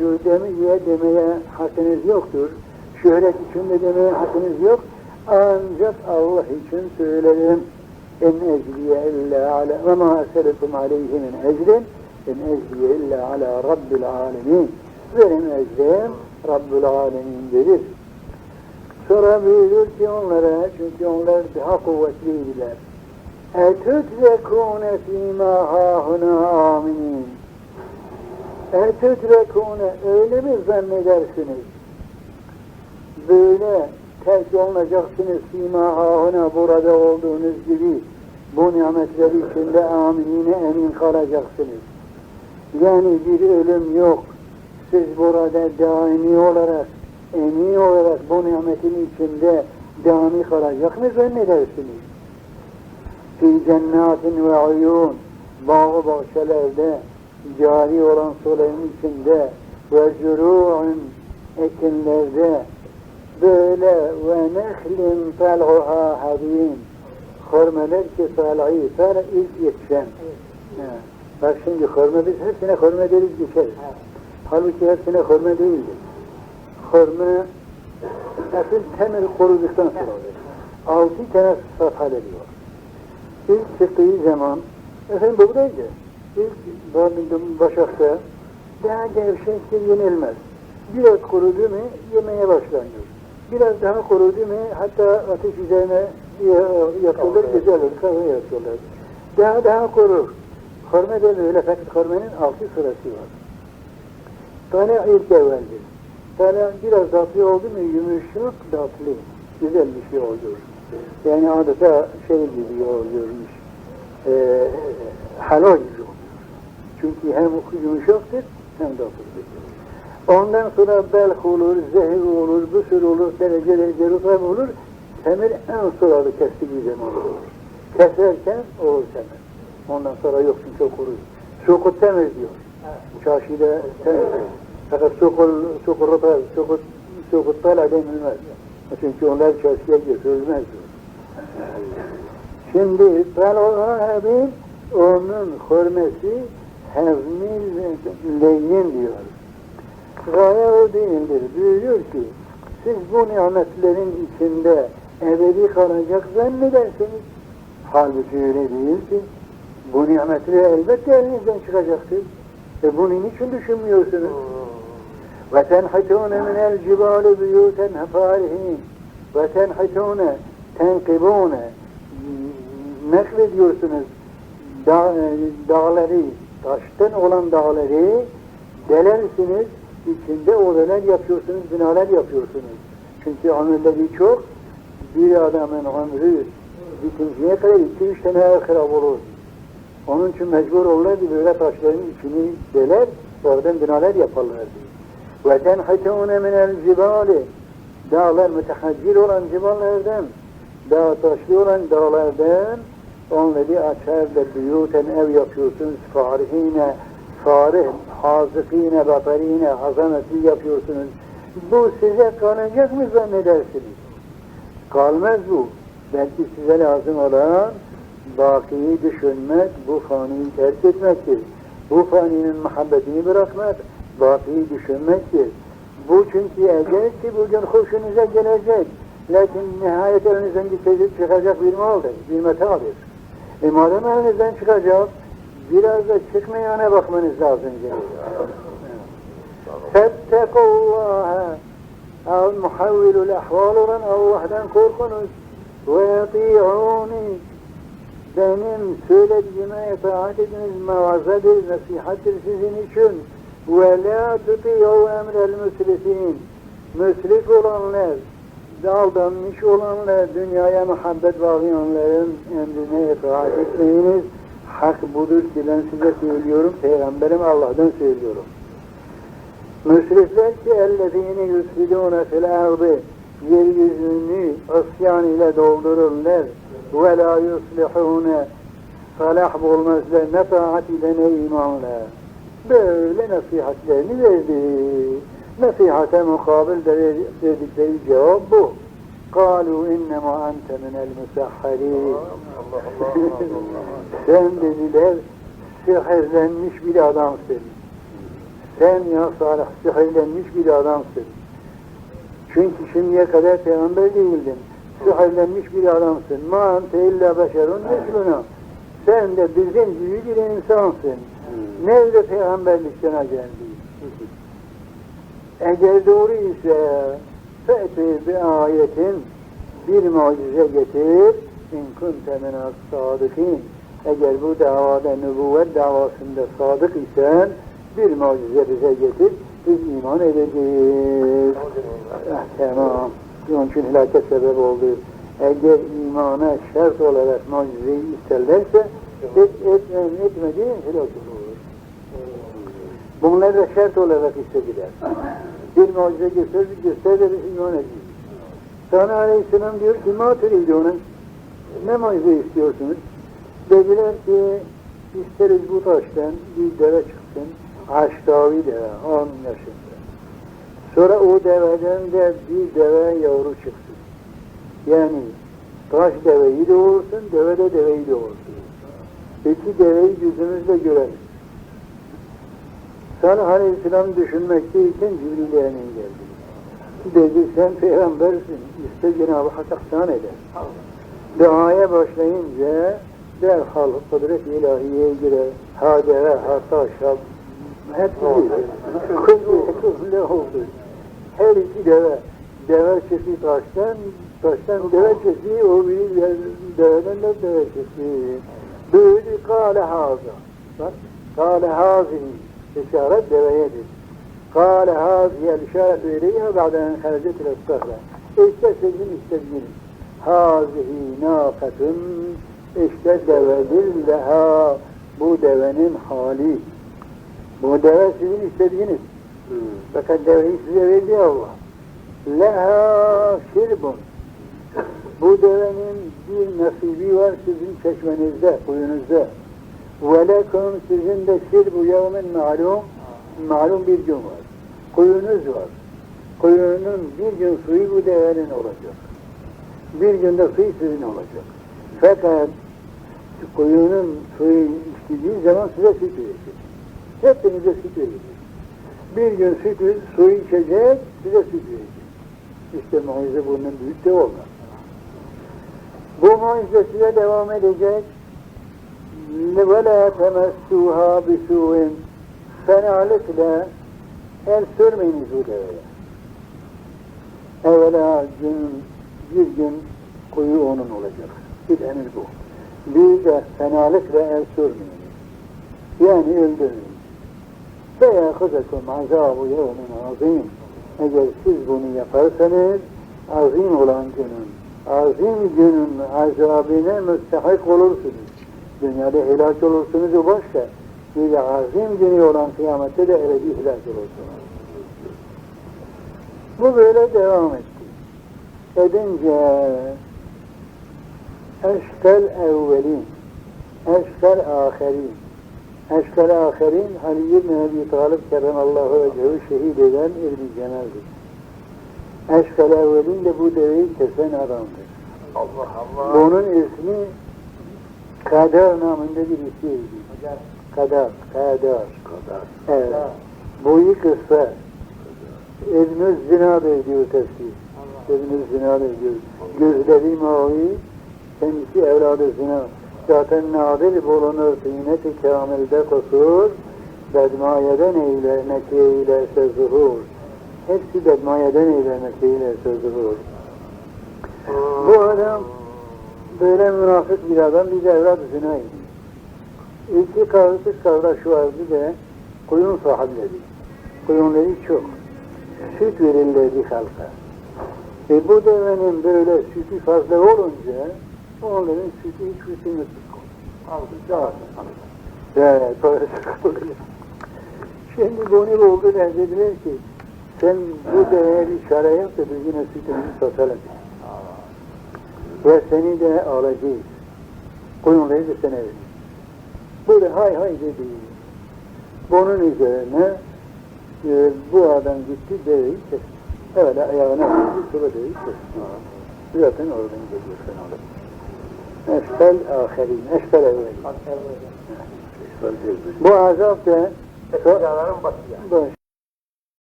şu demeye demeye hakkınız yoktur. Şöhret için de demeye hakkınız yok. Ancak Allah için söylerim. En ecliye illa ala ve ma eseletum aleyhi min ecrin en ecliye illa ala rabbil alemin. Benim ecrim Rabbül alemindedir. Sonra buyurur ki onlara, çünkü onlar daha kuvvetliydiler. اَتُتْرَكُونَ ف۪ي مَا هَاهُنَا آمِنِينَ Etüdrekûne öyle mi zannedersiniz? Böyle terk olacaksınız sima hahuna burada olduğunuz gibi bu nimetler içinde amine emin kalacaksınız. Yani bir ölüm yok. Siz burada daimi olarak, emin olarak bu nimetin içinde daimi kalacak mı zannedersiniz? Fi cennatin ve uyun, bağ bahçelerde, cari olan suların içinde ve zürû'un ekinlerde böyle ve nehlin tal'uha hadîn hurmeler ki sal'i sar ilk yetişen. Bak şimdi hurme biz hepsine hurme deriz geçeriz. Halbuki hepsine hurme değildir. Hurme asıl temel kuruduktan sonra olur. Altı tane safhale diyor. İlk çıktığı zaman efendim buradaydı. İlk barındım başakta daha gevşekçe yenilmez. Biraz kurudu mu yemeye başlanıyor. Biraz daha kurudu mu hatta ateş üzerine yapılır, güzel olur, kahve yapıyorlar. Daha daha kurur. Hurme de böyle fakat hurmenin altı sırası var. Tane ilk evveldir. Tane biraz tatlı oldu mu yumuşak tatlı, güzel bir şey oluyor. Yani adeta şey gibi oluyormuş, e, halal gibi oluyor. Çünkü hem yumuşaktır hem tatlıdır. Ondan sonra belh olur, zehir olur, büsür olur, derece derece rütab olur. Temir en sıralı kestiği zaman olur. Keserken olur temir. Ondan sonra yok çünkü kurur. Sukut temir diyor. Çarşıda temir. Fakat sukul, sukul rütab, sukut, sukut tala denilmez. Çünkü onlar çarşıya götürülmez diyor. Şimdi tal'u onun hürmesi hevmil leyyin diyor. Gaye o değildir. Buyuruyor ki siz bu nimetlerin içinde ebedi kalacak zannedersiniz. Halbuki öyle değil ki. Bu nimetler elbette elinizden çıkacaktır. E bunu niçin düşünmüyorsunuz? Ve tenhitûne minel cibâli buyûten hefârihîn ve tenhitûne tenkibûne naklediyorsunuz dağ, dağları, taştan olan dağları delersiniz, içinde odalar yapıyorsunuz, binalar yapıyorsunuz. Çünkü amelleri çok, bir adamın ömrü bitinceye kadar iki üç tane akrab olur. Onun için mecbur olurlardı böyle taşların içini deler, oradan binalar yaparlardı. Tenhitûne minel cibali dağlar mütehaccir olan ciballerden, dağ taşlı olan dağlardan onları açar da büyüten ev yapıyorsunuz farihine, farih, hazıkine, batarine, hazametli yapıyorsunuz. Bu size kalacak mı zannedersiniz? Kalmaz bu. Belki size lazım olan bakiyi düşünmek, bu faniyi terk etmektir. Bu faninin muhabbetini bırakmak, bakiyi düşünmektir. Bu çünkü eğer ki bugün hoşunuza gelecek, lakin nihayet elinizden gidecek çıkacak bir maldır, bir metadır. E madem elinizden çıkacak, biraz da çıkmayana bakmanız lazım geliyor. Fettekullaha al muhavvilul ahval olan Allah'tan korkunuz. Ve yati'uni benim söylediğime itaat ediniz mağazadır, nasihattir sizin için. Ve la tuti'u emrel müsrifin müsrif olanlar aldanmış olanlar, dünyaya muhabbet bağlayanların emrine itaat etmeyiniz. Hak budur ki ben size söylüyorum, Peygamberim Allah'tan söylüyorum. Müsrifler ki ellezine yusfidûne fil ardı yeryüzünü asyan ile doldururlar ve la yuslihûne salah bulmazlar ne taat ile ne imanla. Böyle nasihatlerini verdi. Nasihate mukabil de verdikleri cevap bu. قالوا إنما أنت من المسحرين sen dediler sihirlenmiş bir adamsın. Sen ya Salih sihirlenmiş bir adamsın. Çünkü şimdiye kadar peygamber değildin. Sihirlenmiş bir adamsın. Ma ente illa beşerun misluna. Sen de bizim gibi bir insansın. Nerede peygamberlik sana geldi? Eğer doğru ise fe'ti bi ayetin bir mucize getir in kunte minas sadıkin eğer bu davada nübüvvet davasında sadık isen bir mucize bize getir biz iman edeceğiz. Ah, tamam. Onun için helaket sebep oldu. Eğer imana şart olarak mucizeyi isterlerse et, et, etmediğin helak olur. Bunlar da şart olarak istediler. Bir mucize göster, göster de biz iman edeceğiz. Sana Aleyhisselam diyor ki ma ona ne mucize istiyorsunuz? Dediler ki isteriz bu taştan bir deve çıksın. Haştavi deve 10 yaşında. Sonra o deveden de bir deve yavru çıksın. Yani taş deveyi doğursun, deve de deveyi doğursun. İki deveyi yüzümüzle görelim. Salih Aleyhisselam düşünmekteyken Cibril Emin geldi. Dedi sen peygambersin, iste Cenab-ı Hak ihsan eder. Duaya başlayınca derhal kudret ilahiyeye girer. Ha deve, ha taş, ha hepsi kız, kız ne oldu? Her iki deve, deve çeşi taştan, taştan deve çeşi, o bir deveden de deve çeşi. Büyüdü kâle. Bak, kâle hazihi. İşaret deveyedir. Kâle hazihi el-işaret ileyha ba'den hareket ile sahra. İşte sizin istediğiniz. Hazihi nâkatun işte devedir leha bu devenin hali. Bu deve sizin istediğiniz. Fakat deveyi size verdi Allah. Leha şirbun. Bu devenin bir nasibi var sizin çeşmenizde, kuyunuzda. Lekum sizin de şirbu yevmin malum, malum bir gün var. Kuyunuz var. Kuyunun bir gün suyu bu devenin olacak. Bir günde suyu sizin olacak. Fakat kuyunun suyu içtiği zaman size süt verecek. Hepinize süt verecek. Bir gün sütü, suyu içecek, size süt verecek. İşte mucize bunun büyük de olmaz. Bu mucize size devam edecek. وَلَا تَمَسُّوهَا بِسُوءٍ Fenalıkla el sürmeyiniz bu deveye. Evvela gün, bir gün kuyu onun olacak. Bir emir bu. Bir de fenalıkla el sürmeyiniz. Yani öldürmeyin. فَيَخُذَكُمْ عَذَابُ يَوْمٍ azim. Eğer siz bunu yaparsanız azim olan günün, azim günün azabine müstehak olursunuz. Dünyada helak olursunuz o başka. Bir de azim günü olan kıyamette de ebedi helak olursunuz. Bu böyle devam etti. Edince eşkel evvelin, eşkel aherin, eşkel aherin Ali ibn Ebi Talib kerremallahu vecehu şehit eden İbn-i Cemal'dir. Eşkel evvelin de bu deveyi kesen adamdır. Allah Allah. Bunun ismi Kader namında bir ismiydi. Kader, Kader. kadar. Evet. Boyu kısa. İbn-i Zina diyor tefsir. İbn-i Zina diyor. Gözleri mavi, kendisi evladı zina. Zaten nadir bulunur tıynet-i kamilde kusur, bedmayeden eyle, nekiye ilerse zuhur. Hepsi bedmayeden eyle, nekiye ilerse zuhur. Bu adam böyle münafık bir adam, bir de evlat zinaydı. İki kardeş kardeş vardı da kuyun sahipleri. Kuyunları çok. Süt verirlerdi halka. E bu devenin böyle sütü fazla olunca onların sütü hiç tuttu. Aldı, dağıttı. Evet, parası. Şimdi bunu oldu dediler ki sen bu deveye bir çare yap da biz yine sütümüzü satalım. Ve seni de alacağız. Kuyunları da sana veririz. Böyle hay hay dedi. Bunun üzerine e, bu adam gitti deveyi kesti. Öyle ayağına vurdu, sonra deveyi kesti. Zaten oradan geliyor orada. Esfel aherin, esfel evvel. Bu azap da Eskilerin batıya. Baş.